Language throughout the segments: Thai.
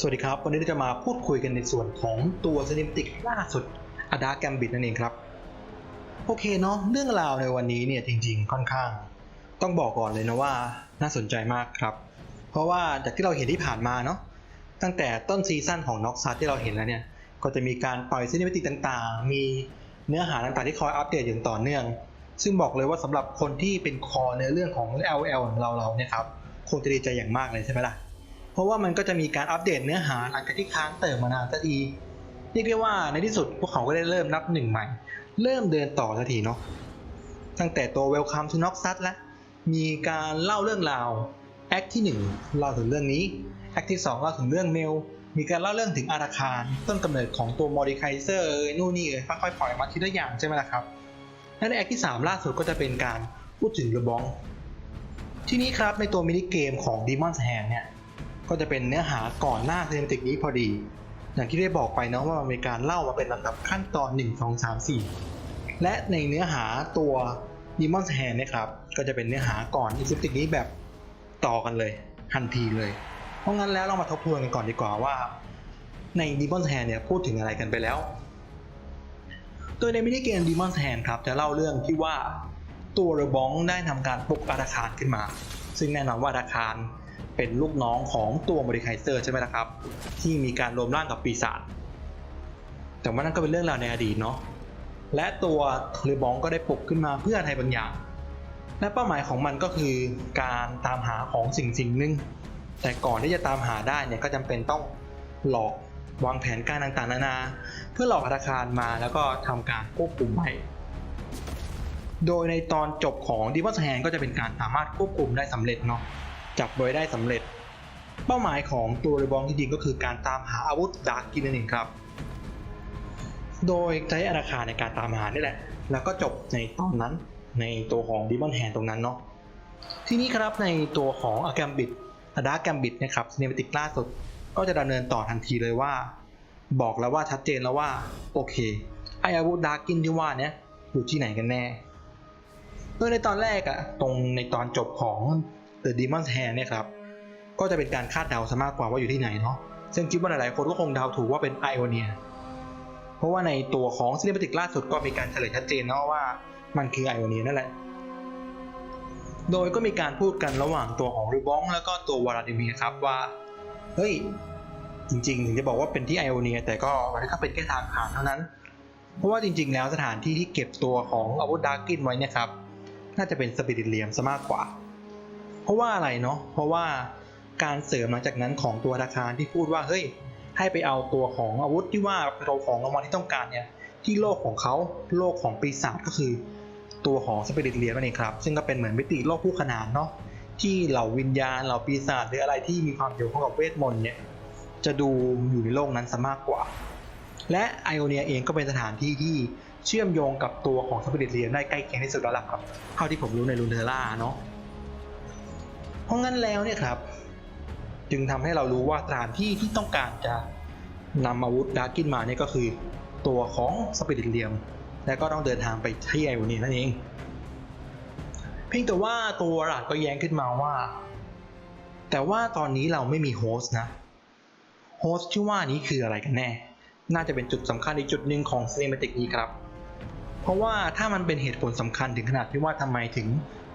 สวัสดีครับ วันนี้เราจะมาพูดคุยกันในส่วนของตัวซินิมติกล่าสุดอดาแกมบิดนั่นเองครับ โอเคเนาะเรื่องราวในวันนี้เนี่ยจริงๆ ค่อนข้าง ต้องบอกก่อนเลยนะว่าน่าสนใจมากครับ เพราะว่าจากที่เราเห็นที่ผ่านมาเนาะตั้งแต่ต้นซีซั่นของน็อกซัที่เราเห็นแล้วเนี่ย ก็จะมีการปล่อยซินิมติกต่างๆ มีเนื้อหาต่างๆที่คอยอัปเดตอย่างต่อเนื่อง ซึ่งบอกเลยว่าสำหรับคนที่เป็นคอเนื้อเรื่องของ LL ของเราเราเนี่ยครับคงจะดีใจอย่างมากเลยใช่ไหมล่ะ ราะว่ามันก็จะมีการอัปเดตเนื้อหาหลังจากที่ค้างเติมมานานสักทีเรียกได้ว่าในที่สุดพวกเขาก็ได้เริ่มนับหนึ่งใหม่ เริ่มเดินต่อสักทีเนาะตั้งแต่ตัว Welcome to Noxus แล้วมีการเล่าเรื่องราวแอคที่1เล่าถึงเรื่องนี้แอคที่2เล่าถึงเรื่องเมล มีการเล่าเรื่องถึงอาราคารต้นกำเนิดของตัวมอดิไคเซอร์นู่นนี่เอ่ยค่อยๆปล่อยมาทีละอย่างใช่ไหมล่ะครับและในแอคที่ 3 ล่าสุดก็จะเป็นการพูดถึงรือบอง ทีนี้ครับในตัวมินิเกมของ Demon's Hand เนี่ย ก็จะเป็นเนื้อหาก่อนหน้าเซนติกนี้พอดี อย่างที่ได้บอกไปเนาะว่ามันมีการเล่ามาเป็นลำดับขั้นตอน 1 2 3 4 และในเนื้อหาตัว Demon's Hand เนะครับก็จะเป็นเนื้อหาก่อนเซนติกนี้แบบต่อกันเลยทันทีเลย เพราะงั้นแล้วเรามาทบทวนกันก่อนดีกว่าว่า ใน Demon's Hand เนี่ยพูดถึงอะไรกันไปแล้ว โดยในมินิเกม Demon's Hand ครับจะเล่าเรื่องที่ว่าตัวเรบองได้ทำการปลุกอาราคารขึ้นมา ซึ่งแน่นอนว่าอาราคาร เป็นลูกน้องของตัวมอริไคเซอร์ใช่ไหมล่ะครับ ที่มีการรวมร่างกับปีศาจแต่ว่านั่นก็เป็นเรื่องราวในอดีตเนาะและตัวเรบองก็ได้ปลุกขึ้นมาเพื่ออะไรบางอย่าง และเป้าหมายของมันก็คือการตามหาของสิ่งสิ่งหนึ่งแต่ก่อนที่จะตามหาได้เนี่ยก็จำเป็นต้องหลอกวางแผนการต่างๆ นานา เพื่อหลอกธนาคารมาแล้วก็ทำการควบคุมไว้โดยในตอนจบของ d e v o n s Hand ก็จะเป็นการสามารถควบคุมได้สำเร็จเนาะ จับไว้ได้สำเร็จ เป้าหมายของตัวเรบองจริงๆก็คือการตามหาอาวุธดาร์กกินนั่นเองครับ โดยใช้อาราคาในการตามหานี่แหละ แล้วก็จบในตอนนั้นในตัวของ Demon Hand ตรงนั้นเนาะทีนี้ครับในตัวของ a g a m b i t a d a r k Gambit นะครับ c i n e m a t i c ล่าสุดก็จะดำเนินต่อทันทีเลยว่า บอกแล้วว่าชัดเจนแล้วว่า โอเค ไออาวุธดาร์กินที่ว่าเนี้ยอยู่ที่ไหนกันแน่โดยในตอนแรกอะตรงในตอนจบของ The Demon's Hand เนี่ยครับ ก็จะเป็นการคาดเดาซะมากกว่าว่าอยู่ที่ไหนเนาะ ซึ่งคิดว่าหลายๆคนก็คงเดาถูกว่าเป็นไอโอเนีย เพราะว่าในตัวของ Cinematic ล่าสุดก็มีการเฉลยชัดเจนเนาะว่ามันคือไอโอเนียนั่นแหละ โดยก็มีการพูดกันระหว่างตัวของริบองแล้วก็ตัววลาดิเมียครับว่า เฮ้ย จริงๆ ถึงจะบอกว่าเป็นที่ไอโอเนีย แต่ก็มันก็เป็นแค่ทางผ่านเท่านั้น เพราะว่าจริง ๆ แล้วสถานที่ที่เก็บตัวของอาวุธดาร์กินไว้เนี่ยครับ น่าจะเป็นสปิริตเลียมซะมากกว่า ราะว่าอะไรเนาะเพราะว่าการเสริมหลังจากนั้นของตัวธนาคารที่พูดว่าเฮ้ยให้ไปเอาตัวของอาวุธที่ว่าเราของรางวัลที่ต้องการเนี่ยที่โลกของเขาโลกของปีศาจก็คือตัวของสเปริตเลียมนั่นเองครับ ซึ่งก็เป็นเหมือนมิติโลกคู่ขนานเนาะที่เหล่าวิญญาณเหล่าปีศาจหรืออะไรที่มีความเกี่ยวข้องกับเวทมนต์เนี่ยจะดูอยู่ในโลกนั้นซะมากกว่า และไอโอเนียเองก็เป็นสถานที่ที่เชื่อมโยงกับตัวของสเปริตเรียนได้ใกล้เคียงที่สุดแล้วล่ะครับเท่าที่ผมรู้ในลูนเทล่าเนาะ เพราะงั้นแล้วเนี่ยครับ จึงทำให้เรารู้ว่าสถานที่ที่ต้องการจะนำอาวุธดาร์กินมาเนี่ยก็คือ ตัวของสปิริตเรียม และก็ต้องเดินทางไปที่ไอโอนียนั่นเองเพียงแต่ว่าตัวหลาดก็แย้งขึ้นมาว่า แต่ว่าตอนนี้เราไม่มีโฮสต์นะโฮสต์ที่ว่านี้คืออะไรกันแน่ น่าจะเป็นจุดสำคัญอีกจุดหนึ่งของ Cinematic นี้ครับ เพราะว่าถ้ามันเป็นเหตุผลสำคัญถึงขนาดที่ว่าทำไมถึง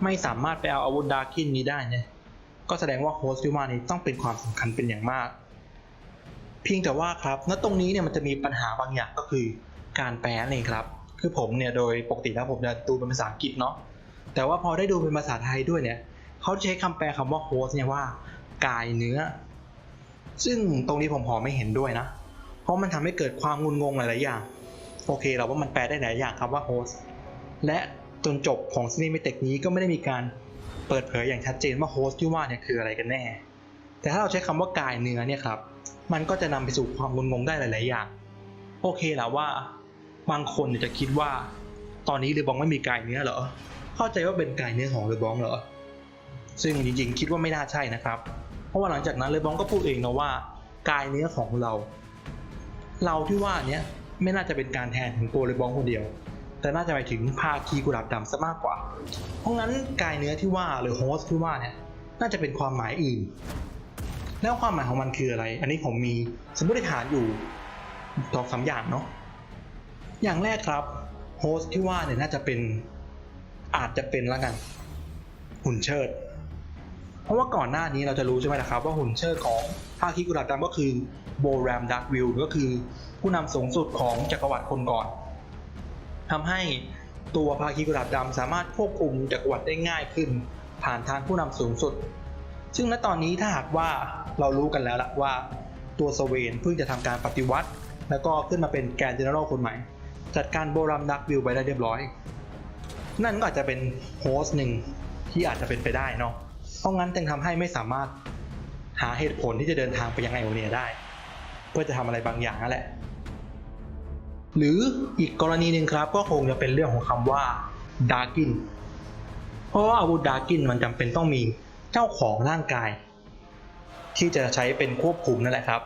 ไม่สามารถไปเอาอาวุธดาร์กินนี้ได้เนี่ย ก็แสดงว่าโฮสต์ที่ว่านี้ต้องเป็นความสำคัญเป็นอย่างมาก เพียงแต่ว่าครับณตรงนี้เนี่ยมันจะมีปัญหาบางอย่างก็คือการแปลนั่นเองครับ คือผมเนี่ยโดยปกติแล้วผมจะดูเป็นภาษาอังกฤษเนาะแต่ว่าพอได้ดูเป็นภาษาไทยด้วยเนี่ยเขาใช้คำแปลคำว่าโฮสต์เนี่ยว่ากายเนื้อ ซึ่งตรงนี้ผมขอไม่เห็นด้วยนะ เพราะมันทำให้เกิดความงุนงงหลายๆอย่าง โอเคเราว่ามันแปลได้หลายอย่างครับว่าโฮสต์และจนจบของซีนีเมเต็กนี้ก็ไม่ได้มีการ เปิดเผยอย่างชัดเจนว่าโฮสต์ที่ว่าเนี่ยคืออะไรกันแน่ แต่ถ้าเราใช้คำว่ากายเนื้อเนี่ยครับ มันก็จะนำไปสู่ความงุนงงได้หลายๆอย่าง โอเคแหละว่า บางคนจะคิดว่า ตอนนี้เรือบองไม่มีกายเนื้อเหรอ เข้าใจว่าเป็นกายเนื้อของเรือบองเหรอ ซึ่งจริงๆ คิดว่าไม่น่าใช่นะครับ เพราะว่าหลังจากนั้นเรือบองก็พูดเองนะว่ากายเนื้อของเรา เราที่ว่าเนี้ยไม่น่าจะเป็นการแทนถึงตัวเรือบองคนเดียว แต่น่าจะหมายถึงภาคีกุหลาบดำซะมากกว่า เพราะงั้นกายเนื้อที่ว่าหรือโฮสต์ที่ว่าเนี่ยน่าจะเป็นความหมายอื่น แล้วความหมายของมันคืออะไร อันนี้ผมมีสมมติฐานอยู่สองสามอย่างเนาะอย่างแรกครับโฮสต์ที่ว่าเนี่ยน่าจะเป็นอาจจะเป็นละกันหุ่นเชิด เพราะว่าก่อนหน้านี้เราจะรู้ใช่ไหมล่ะครับ ว่าหุ่นเชิดของภาคีกุหลาบดำก็คือโบแรมดักวิลก็คือผู้นำสูงสุดของจักรวรรดิคนก่อน ทำให้ตัวภาคีกุหลาบดำสามารถควบคุมจักรวรรดิได้ง่ายขึ้น ผ่านทางผู้นำสูงสุด ซึ่งณตอนนี้ถ้าหากว่าเรารู้กันแล้วละว่าตัวสเวนเพิ่งจะทำการปฏิวัติ แล้วก็ขึ้นมาเป็นแกนเจเนอเรลคนใหม่ จัดการโบรัมดักวิวไปได้เรียบร้อย นั่นก็อาจจะเป็นโฮสต์หนึ่งที่อาจจะเป็นไปได้เนาะเพราะงั้นจึงทำให้ไม่สามารถหาเหตุผลที่จะเดินทางไปยังไอโอเนียได้ เพื่อจะทำอะไรบางอย่างนั่นแหละ หรืออีกกรณีหนึ่งครับก็คงจะเป็นเรื่องของคำว่าดาร์กินเพราะว่าอาวุธดาร์กินมันจำเป็นต้องมีเจ้าของร่างกาย ที่จะใช้เป็นควบคุมนั่นแหละครับ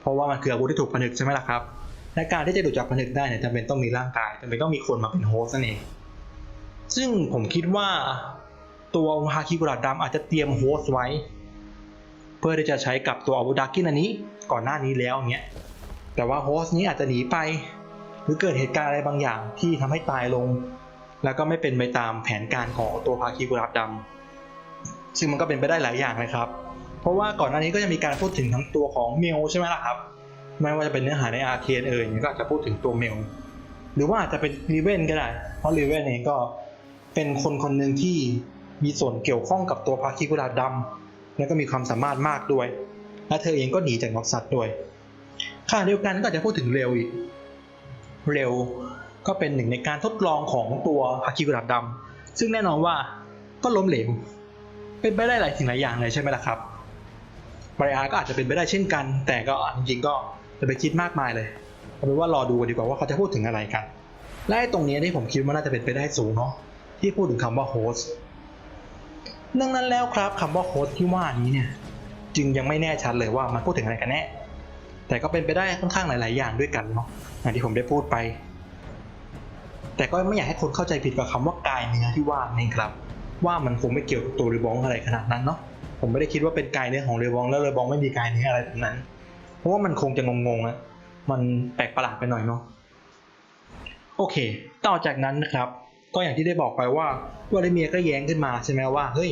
เพราะว่ามันคืออาวุธที่ถูกผนึกใช่ไหมล่ะครับและการที่จะดูดจับผนึกได้เนี่ยจำเป็นต้องมีร่างกายจำเป็นต้องมีคนมาเป็นโฮสต์นั่นเองซึ่งผมคิดว่าตัวฮาคิกุระดำอาจจะเตรียมโฮสต์ไว้ เพื่อที่จะใช้กับตัวอาวุธดาร์กินอันนี้ก่อนหน้านี้แล้วเงี้ยแต่ว่าโฮสต์นี้อาจจะหนีไป หรือเกิดเหตุการณ์อะไรบางอย่างที่ทำให้ตายลง แล้วก็ไม่เป็นไปตามแผนการของตัวภาคีกุลาบดำซึ่งมันก็เป็นไปได้หลายอย่างเลยครับ เพราะว่าก่อนหน้านี้ก็จะมีการพูดถึงทั้งตัวของเมลใช่ไหมล่ะครับ ไม่ว่าจะเป็นเนื้อหาในอาร์เคนเอ่ยก็อาจจะพูดถึงตัวเมล หรือว่าอาจจะเป็นรีเวนก็ได้ เพราะรีเวนเองก็เป็นคนคนหนึ่งที่มีส่วนเกี่ยวข้องกับตัวภาคีกุลาบดำแล้วก็มีความสามารถมากด้วย และเธอเองก็หนีจากนอกซัตว์ด้วยขณะเดียวกันก็จจะพูดถึงเร็วอีก เร็ว ก็เป็นหนึ่งในการทดลองของตัวฮาคิกุระดำซึ่งแน่นอนว่าก็ล้มเหลวเป็นไปได้หลายสิ่งหลายอย่างเลยใช่ไหมล่ะครับบริอาก็อาจจะเป็นไปได้เช่นกัน แต่ก็จริงๆก็จะไปคิดมากมายเลยเอาเป็นว่ารอดูดีกว่าว่าเขาจะพูดถึงอะไรกัน และตรงนี้ที่ผมคิดว่าน่าจะเป็นไปได้สูงเนาะที่พูดถึงคำว่าโฮสต์ดังนั้นแล้วครับคำว่าโฮสต์ที่ว่านี้เนี่ย จึงยังไม่แน่ชัดเลยว่ามันพูดถึงอะไรกันแน่ แต่ก็เป็นไปได้ค่อนข้างหลาย ๆ อย่างด้วยกันเนาะอย่างที่ผมได้พูดไป แต่ก็ไม่อยากให้คนเข้าใจผิดกับคำว่ากายเนื้อที่ว่านี่ครับ ว่ามันคงไม่เกี่ยวกับตัวเรบองอะไรขนาดนั้นเนาะผมไม่ได้คิดว่าเป็นกายเนื้อของเรบองแล้วเรบองไม่มีกายเนื้ออะไรแบบนั้น เพราะว่ามันคงจะงงๆอะมันแปลกประหลาดไปหน่อยเนาะโอเค ต่อจากนั้นนะครับ ก็อย่างที่ได้บอกไปว่าวลาดิเมียก็แย้งขึ้นมาใช่ไหมว่าเฮ้ย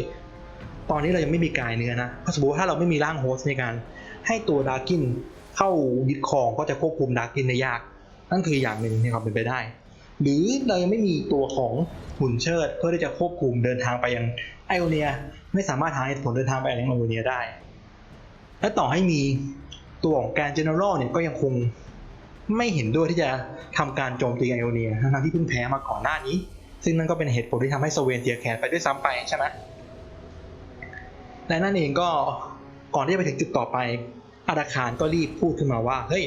ตอนนี้เรายังไม่มีกายเนื้อนะถ้าสมมติว่าถ้าเราไม่มีร่างโฮสต์ในการให้ตัวดาร์กิน เข้ายึดครองก็จะควบคุมดาร์กินได้ยาก นั่นคืออย่างหนึ่งที่ความเป็นไปได้ หรือเรายังไม่มีตัวของหุ่นเชิดเพื่อที่จะควบคุมเดินทางไปยังไอโอเนีย ไม่สามารถหาเหตุผลเดินทางไปยังไอโอเนียได้ และต่อให้มีตัวของแกนเจเนอเรลเนี่ยก็ยังคงไม่เห็นด้วยที่จะทำการโจมตีไอโอเนียทั้งที่เพิ่งแพ้มาก่อนหน้านี้ ซึ่งนั่นก็เป็นเหตุผลที่ทำให้โซเวนเสียแขนไปด้วยซ้ำไปใช่ไหมและนั่นเองก็ก่อนที่จะไปถึงจุดต่อไป อาดาคารก็รีบพูดขึ้นมาว่า เฮ้ย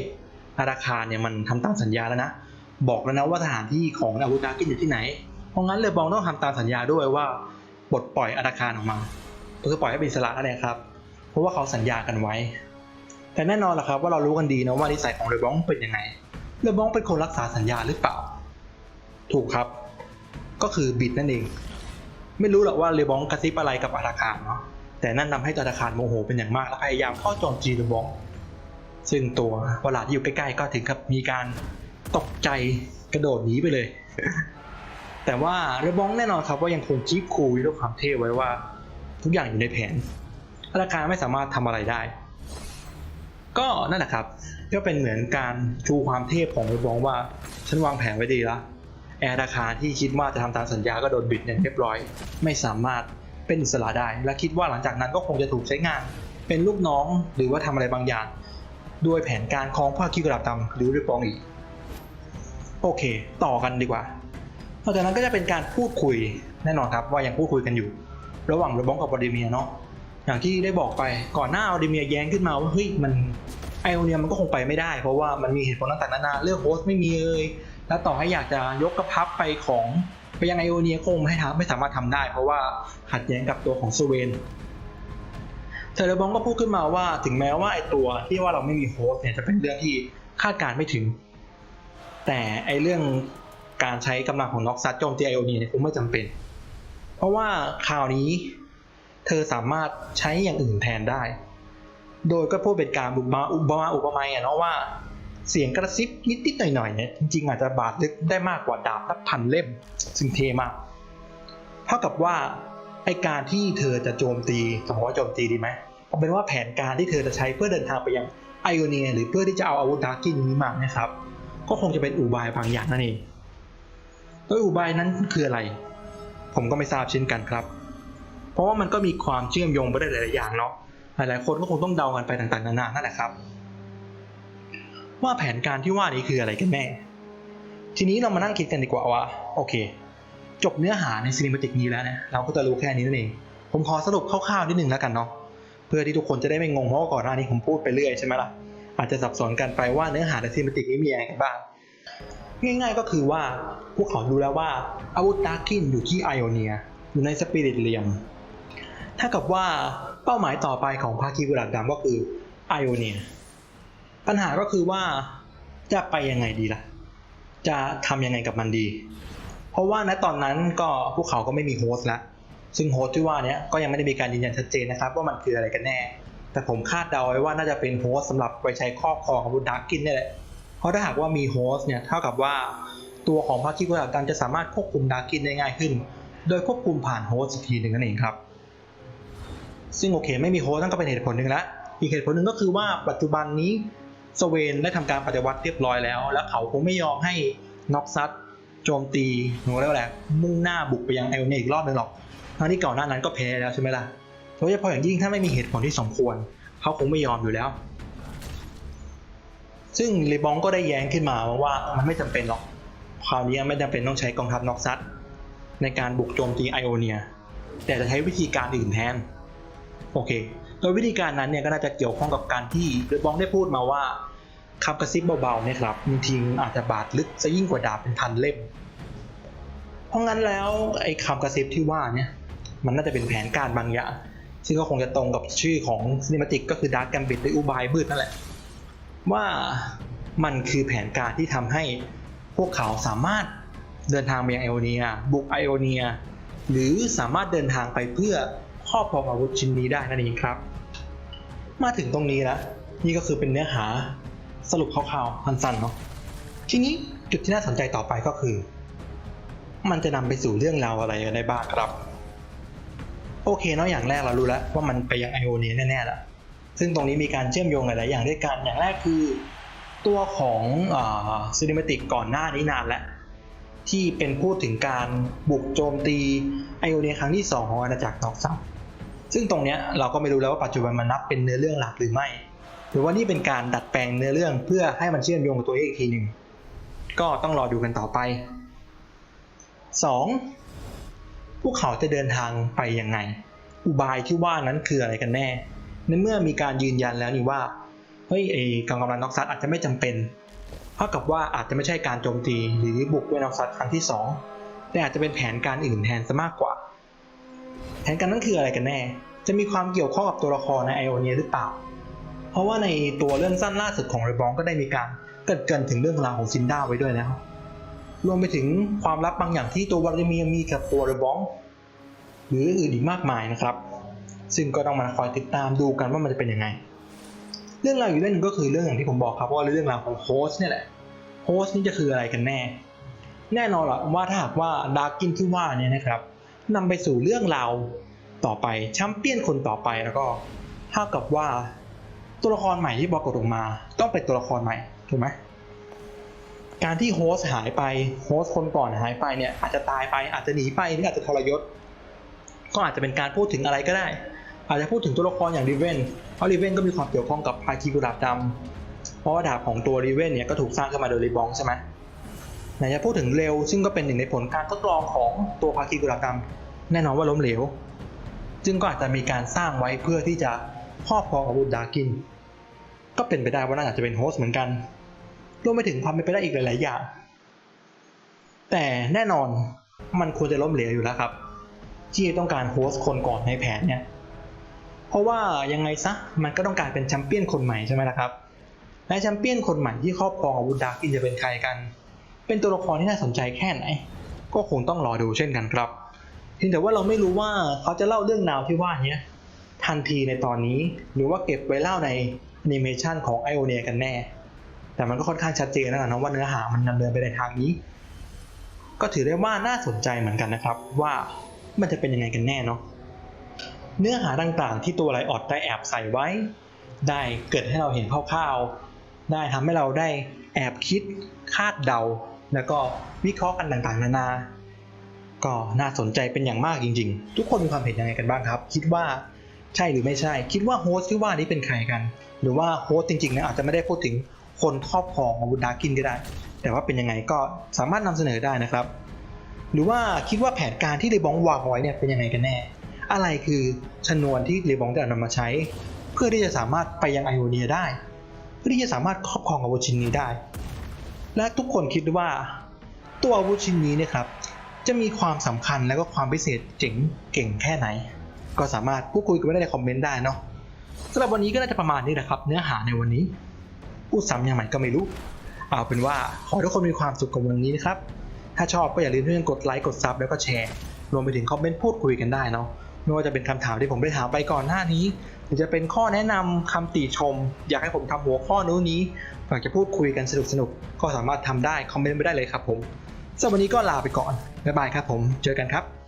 อาดาคารเนี่ยมันทำตามสัญญาแล้วนะ บอกแล้วนะว่าสถานที่ของอาวุธากินอยู่ที่ไหน เพราะงั้นเลยบองต้องทำตามสัญญาด้วยว่าปลดปล่อยอาดาคารออกมาก็คือปล่อยให้เป็นอิสระนั่นแหละครับ เพราะว่าเขาสัญญากันไว้ แต่แน่นอนแหละครับว่าเรารู้กันดีนะว่านิสัยของเลบองเป็นยังไงเลบองเป็นคนรักษาสัญญาหรือเปล่า ถูกครับ ก็คือบิดนั่นเอง ไม่รู้หรอกว่าเลบองกระซิบอะไรกับอาดาคารเนาะ แต่นั่นทำให้อาดาคารโมโหเป็นอย่างมากและพยายามเข้าโจมตีเลบองซึ่งตัววลาที่อยู่ใกล้ๆก็ถึงกับมีการตกใจกระโดดหนีไปเลย แต่ว่าเรบองแน่นอนครับว่ายังคงจีบคูด้วยความเท่ไว้ว่า ทุกอย่างอยู่ในแผนอาราคารไม่สามารถทำอะไรได้ ก็นั่นแหละครับ ก็เป็นเหมือนการชูความเทพของเรบองว่าฉันวางแผนไว้ดีล้วแอร์อาคารที่คิดว่าจะทำตามสัญญาก็โดนบิดเนี่ยเรียบร้อย ไม่สามารถ เป็นอิสระได้ และคิดว่าหลังจากนั้นก็คงจะถูกใช้งาน เป็นลูกน้องหรือว่าทำอะไรบางอย่าง ด้วยแผนการของภาคคิวกระดับดำหรือริปองอีก โอเค ต่อกันดีกว่าหลังจากนั้นก็จะเป็นการพูดคุยแน่นอนครับว่ายังพูดคุยกันอยู่ ระหว่างเรบองกับวลาดิเมียเนาะอย่างที่ได้บอกไปก่อนหน้าวลาดิเมียแย้งขึ้นมาว่าเฮ้ยมันไอโอเนียมันก็คงไปไม่ได้ เพราะว่ามันมีเหตุผลต่างๆนานาเรื่องโฮสต์ไม่มีเลยแล้วต่อให้อยากจะยกกระพับไปของ ไปยังไอโอเนียคงไม่ทำไม่สามารถทำได้ เพราะว่าขัดแย้งกับตัวของสเวนเทเลบองก็พูดขึ้นมาว่าถึงแม้ว่าไอตัวที่ว่าเราไม่มีโฮสต์เนี่ยจะเป็นเรื่องที่คาดการไม่ถึง แต่ไอเรื่องการใช้กำลังของน็อกซัตโจมตีไอโอเนียเนี่ยคงไม่จำเป็น เพราะว่าคราวนี้เธอสามารถใช้อย่างอื่นแทนได้ โดยก็พูดเป็นการบุกมาอุปมาอุปไมยอะเนาะว่า เสียงกระซิบนิดๆหน่อยๆเนี่ยจริงๆอาจจะบาดลึกได้มากกว่าดาบนับพันเล่ม ซึ่งเทมากเท่ากับว่าไอการที่เธอจะโจมตีสมมติว่าโจมตีดีไหมเอาเป็นว่าแผนการที่เธอจะใช้เพื่อเดินทางไปยังไอโอเนียหรือเพื่อที่จะเอาอาวุธดาร์กินนี้มานะครับ ก็คงจะเป็นอุบายบางอย่างนั่นเองโดยอุบายนั้นคืออะไร ผมก็ไม่ทราบเช่นกันครับ เพราะว่ามันก็มีความเชื่อมโยงไปได้หลายๆอย่างเนาะหลายๆคนก็คงต้องเดากันไปต่างๆนานานั่นแหละครับ ว่าแผนการที่ว่านี้คืออะไรกันแน่ ทีนี้เรามานั่งคิดกันดีกว่าว่า โอเค จบเนื้อหาในซีนิมติกนี้แล้วเนี่ยเราก็จะรู้แค่นี้นั่นเอง ผมขอสรุปคร่าวๆนิดนึงแล้วกันเนาะเพื่อที่ทุกคนจะได้ไม่งงเพราะว่าก่อนหน้านี้ผมพูดไปเรื่อยใช่ไหมล่ะอาจจะสับสนกันไปว่าเนื้อหาในซีนิมติกนี้มีอะไรกันบ้างง่ายๆก็คือว่าพวกเขารู้แล้วว่าอาวุธดาร์กินอยู่ที่ไอโอเนียอยู่ในสปิริตเรียมถ้ากับว่าเป้าหมายต่อไปของภาคีกุหลาบดำก็คือไอโอเนีย ปัญหาก็คือว่าจะไปยังไงดีล่ะ จะทำยังไงกับมันดี เพราะว่าณตอนนั้นก็พวกเขาก็ไม่มีโฮสต์ล้วซึ่งโฮสต์ที่ว่าเนี้ยก็ยังไม่ได้มีการยืนยันชัดเจนนะครับ ว่ามันคืออะไรกันแน่ แต่ผมคาดเดาไว้ว่าน่าจะเป็นโฮสต์สำหรับไว้ใช้ครอบครองอาวุธดาร์กกินนี่แหละ เพราะถ้าหากว่ามีโฮสต์เนี่ยเท่ากับว่าตัวของภาคีกุหลาบดำจะสามารถควบคุมดาร์กกินได้ง่ายขึ้น โดยควบคุมผ่านโฮสต์อีกทีหนึ่งนั่นเองครับ ซึ่งโอเคไม่มีโฮสต์นั่นก็เป็นเหตุผลหนึ่งละอีกเหตุผลหนึ่งก็คือว่าปัจจุบันนี้ สเวนได้ทำการปฏิวัติเรียบร้อยแล้ว และเขาคงไม่ยอมให้น็อกซัตโจมตีหรือว่าเรียกว่าอะไรมุ่งหน้าบุกไปยังไอโอเนียอีกรอบหนึ่งหรอกทั้งที่ก่อนหน้านั้นก็แพ้แล้วใช่ไหมล่ะโดยเฉพาะอย่างยิ่งถ้าไม่มีเหตุผลที่สมควร เขาคงไม่ยอมอยู่แล้ว ซึ่งรีบองก็ได้แย้งขึ้นมาว่ามันไม่จำเป็นหรอกคราวนี้ไม่จำเป็นต้องใช้กองทัพน็อกซัตในการบุกโจมตีไอโอเนีย แต่จะใช้วิธีการอื่นแทน โอเค โดยวิธีการนั้นเนี่ยก็น่าจะเกี่ยวข้องกับการที่เดบองได้พูดมาว่าคำกระซิบเบาๆเนี่ยครับบางทีอาจจะบาดลึกซะยิ่งกว่าดาบเป็นพันเล่ม เพราะงั้นแล้วไอ้คำกระซิบที่ว่าเนี่ยมันน่าจะเป็นแผนการบางอย่างซึ่งก็คงจะตรงกับชื่อของซินิมาติกก็คือดาร์กแกมบิดหรืออุบายมืดนั่นแหละ ว่ามันคือแผนการที่ทำให้พวกเขาสามารถเดินทางไปยังไอโอเนียบุกไอโอเนียหรือสามารถเดินทางไปเพื่อ ครอบครองอาวุธชิ้นนี้ได้นั่นเองครับ มาถึงตรงนี้แล้วนี่ก็คือเป็นเนื้อหาสรุปคร่าวๆสั้นๆเนาะทีนี้จุดที่น่าสนใจต่อไปก็คือ มันจะนำไปสู่เรื่องราวอะไรกันได้บ้างครับ โอเคเนาะอย่างแรกเรารู้แล้วว่ามันไปยังไอโอเนียแน่ๆแล้วซึ่งตรงนี้มีการเชื่อมโยงหลายๆอย่างด้วยกันอย่างแรกคือตัวของซีนิมติกก่อนหน้านี้นานแล้ว ที่เป็นพูดถึงการบุกโจมตีไอโอเนียครั้งที่ 2 ของอาณาจักรนอกซับ ซึ่งตรงเนี้ยเราก็ไม่รู้แล้วว่าปัจจุบันมันนับเป็นเนื้อเรื่องหลักหรือไม่ หรือว่านี่เป็นการดัดแปลงเนื้อเรื่องเพื่อให้มันเชื่อมโยงกับตัวเองอีกทีหนึ่งก็ต้องรอดูกันต่อไป 2. พวกเขาจะเดินทางไปยังไง อุบายที่ว่านั้นคืออะไรกันแน่ ในเมื่อมีการยืนยันแล้วนี่ว่าเฮ้ยไอ้กองกำลังน็อกซัตอาจจะไม่จำเป็นเท่ากับว่าอาจจะไม่ใช่การโจมตีหรือบุกด้วยน็อกซัตครั้งที่ 2 แต่อาจจะเป็นแผนการอื่นแทนซะมากกว่า แผนการนั้นคืออะไรกันแน่ จะมีความเกี่ยวข้องกับตัวละครในไอโอเนียหรือเปล่า เพราะว่าในตัวเรื่องสั้นล่าสุดของเรบองก็ได้มีการเกิดเกินถึงเรื่องราวของซินด้าไว้ด้วยแล้ว รวมไปถึงความลับบางอย่างที่ตัววาดิเมียมีกับตัวเรบอง หรืออื่นอีกมากมายนะครับ ซึ่งก็ต้องมาคอยติดตามดูกันว่ามันจะเป็นยังไง เรื่องราวอยู่เรื่องหนึงก็คือเรื่องอย่างที่ผมบอกครับว่าเรื่องราวของโฮสต์เนี่ยแหละโฮสต์นี่จะคืออะไรกันแน่ แน่นอนละว่าถ้าหากว่าดาร์กินที่ว่าเนี่ยนะครับ นำไปสู่เรื่องราวต่อไปแชมเปี้ยนคนต่อไปแล้วก็เท่ากับว่าตัวละครใหม่ที่ปรากฏออกมาต้องเป็นตัวละครใหม่ถูกไหมการที่โฮสหายไปโฮสคนก่อนหายไปเนี่ยอาจจะตายไปอาจจะหนีไปหรืออาจจะทรยศ ก็อาจจะเป็นการพูดถึงอะไรก็ได้ อาจจะพูดถึงตัวละครอย่างริเวนเพราะริเวนก็มีความเกี่ยวข้องกับภาคีกุหลาบดำเพราะว่าดาบของตัวริเวนเนี่ยก็ถูกสร้างขึ้นมาโดยรีบองใช่ไหม ไหนจะพูดถึงเร็ว ซึ่งก็เป็นหนึ่งในผลการทดลองของตัวภาคีกุลาบดำแน่นอนว่าล้มเหลว จึงก็อาจจะมีการสร้างไว้เพื่อที่จะครอบครองอาวุธดาร์กิน ก็เป็นไปได้ว่าน่าจะเป็นโฮสต์เหมือนกันรวมไปถึงความเป็นไปได้อีกหลาย ๆ อย่าง แต่แน่นอนมันควรจะล้มเหลวอยู่แล้วครับ ที่ต้องการโฮสต์คนก่อนในแผนเนี่ยเพราะว่ายังไงซะมันก็ต้องการเป็นแชมเปี้ยนคนใหม่ใช่ไหมล่ะครับและแชมเปี้ยนคนใหม่ที่ครอบครองอาวุธดาร์กินจะเป็นใครกัน เป็นตัวละครที่น่าสนใจแค่ไหน ก็คงต้องรอดูเช่นกันครับเพียงแต่ว่าเราไม่รู้ว่าเขาจะเล่าเรื่องราวที่ว่านี้ทันทีในตอนนี้หรือว่าเก็บไว้เล่าในแอนิเมชันของไอโอเนียกันแน่ แต่มันก็ค่อนข้างชัดเจนแล้วนะว่าเนื้อหามันดำเนินไปในทางนี้ ก็ถือได้ว่าน่าสนใจเหมือนกันนะครับว่ามันจะเป็นยังไงกันแน่เนาะเนื้อหาต่างๆ ที่ตัวไลออดได้แอบใส่ไว้ ได้เกิดให้เราเห็นคร่าวๆได้ทำให้เราได้แอบคิดคาดเดา แล้วก็วิเคราะห์กันต่างๆ นานา ก็น่าสนใจเป็นอย่างมากจริง ๆ ทุกคนมีความเห็นยังไงกันบ้างครับ คิดว่าใช่หรือไม่ใช่ คิดว่าโฮสต์ที่ว่านี้เป็นใครกัน หรือว่าโฮสต์จริงๆนะอาจจะไม่ได้พูดถึงคนครอบครองอาวุธดารกินก็ได้ แต่ว่าเป็นยังไงก็สามารถนำเสนอได้นะครับ หรือว่าคิดว่าแผนการที่เรบองวางไว้เนี่ยเป็นยังไงกันแน่ อะไรคือชนวนที่เรบองจะนำมาใช้ เพื่อที่จะสามารถไปยังไอโอเนียได้ เพื่อที่จะสามารถครอบครองอาวุธชิ้นนี้ได้ และทุกคนคิดว่า ตัวอาวุธชิ้นนี้เนี่ยครับ จะมีความสำคัญและก็ความพิเศษเจ๋งเก่งแค่ไหน ก็สามารถพูดคุยกันได้ในคอมเมนต์ได้เนาะสำหรับวันนี้ก็น่าจะประมาณนี้แหละครับ เนื้อหาในวันนี้พูดซ้ำยังไงก็ไม่รู้ เอาเป็นว่าขอทุกคนมีความสุขกับวันนี้นะครับ ถ้าชอบก็อย่าลืมที่จะกดไลค์กดซับแล้วก็แชร์ รวมไปถึงคอมเมนต์พูดคุยกันได้เนาะไม่ว่าจะเป็นคำถามที่ผมได้ถามไปก่อนหน้านี้ รือจะเป็นข้อแนะนำคำติชม อยากให้ผมทำหัวข้อนู้นนี้อยากจะพูดคุยกันสนุกสนุกก็สามารถทำได้คอมเมนต์ไม่ได้เลยครับผมสำหรับวันนี้ก็ลาไปก่อนบ๊ายบายครับผมเจอกันครับ